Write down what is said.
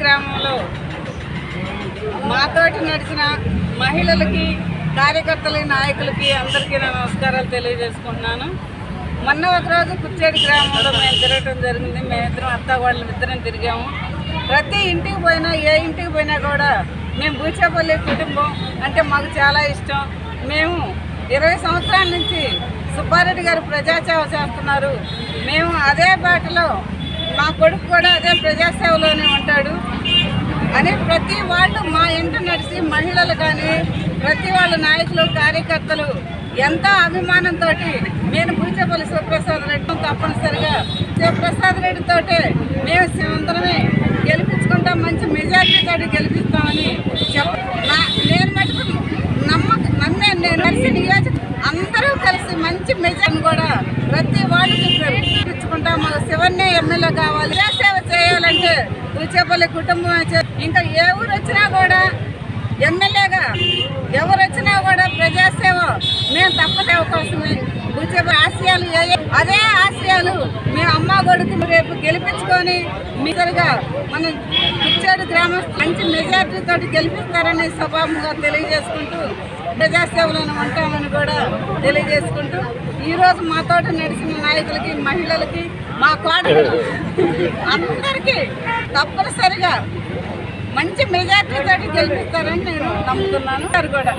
గ్రామంలో మాతోటి నడిచిన మహిళలకి కార్యకర్తల నాయకులకి అందరికీ నా నమస్కారాలు తెలియజేసుకుంటున్నాను. మొన్న ఒకరోజు కుచ్చేడు గ్రామంలో మేము తిరగటం జరిగింది. మేమిద్దరం అత్తా వాళ్ళ ఇద్దరం తిరిగాము. ప్రతి ఇంటికి పోయినా ఏ ఇంటికి పోయినా కూడా మేము బూచేపల్లి కుటుంబం అంటే మాకు చాలా ఇష్టం. మేము ఇరవై సంవత్సరాల నుంచి సుబ్బారెడ్డి గారు ప్రజాసేవ చేస్తున్నారు. మేము అదే బాటలో మా కొడుకు కూడా అదే ప్రజాసేవలోనే ఉంటాడు. అని ప్రతి వాళ్ళు మా ఇంట నడిచి మహిళలు కానీ ప్రతి వాళ్ళ నాయకులు కార్యకర్తలు ఎంతో అభిమానంతో నేను పూచేపల్లి శివప్రసాద్ రెడ్డి తప్పనిసరిగా శివప్రసాద్ రెడ్డితోటే మేము అందరమే గెలిపించుకుంటాం మంచి మెజార్టీతో గెలిపిస్తామని చెప్ప నా- నేను మటుకు నమ్మక నమ్మే నేను కలిసి నియోజక అందరూ కలిసి మంచి మెజార్టీ కూడా ప్రతి వాళ్ళు చెప్పారు. శివన్నే ఎమ్మెల్యే కావాలి? సేవ చేయాలంటే పూచేపల్లి కుటుంబం ఇంకా ఏ ఊరు వచ్చినా కూడా ఎమ్మెల్యేగా ఎవరు వచ్చినా కూడా ప్రజాసేవ మేము తప్పదేవ కోసమే కూర్చోబో ఆశయాలు అదే ఆశయాలు మేము అమ్మ కొడుకు రేపు గెలిపించుకొని మీరుగా మనం కుచ్చాడు గ్రామం మంచి మెజార్టీ తోటి గెలిపిస్తారని స్వభావంగా తెలియజేసుకుంటూ ప్రజాసేవలను ఉంటామని కూడా తెలియజేసుకుంటూ ఈరోజు మాతోటి నడిచిన నాయకులకి మహిళలకి మా కోడలు అందరికీ తప్పనిసరిగా మంచి మెజార్టీ తోటి గెలిపిస్తారని నేను నమ్ముతున్నాను. కూడా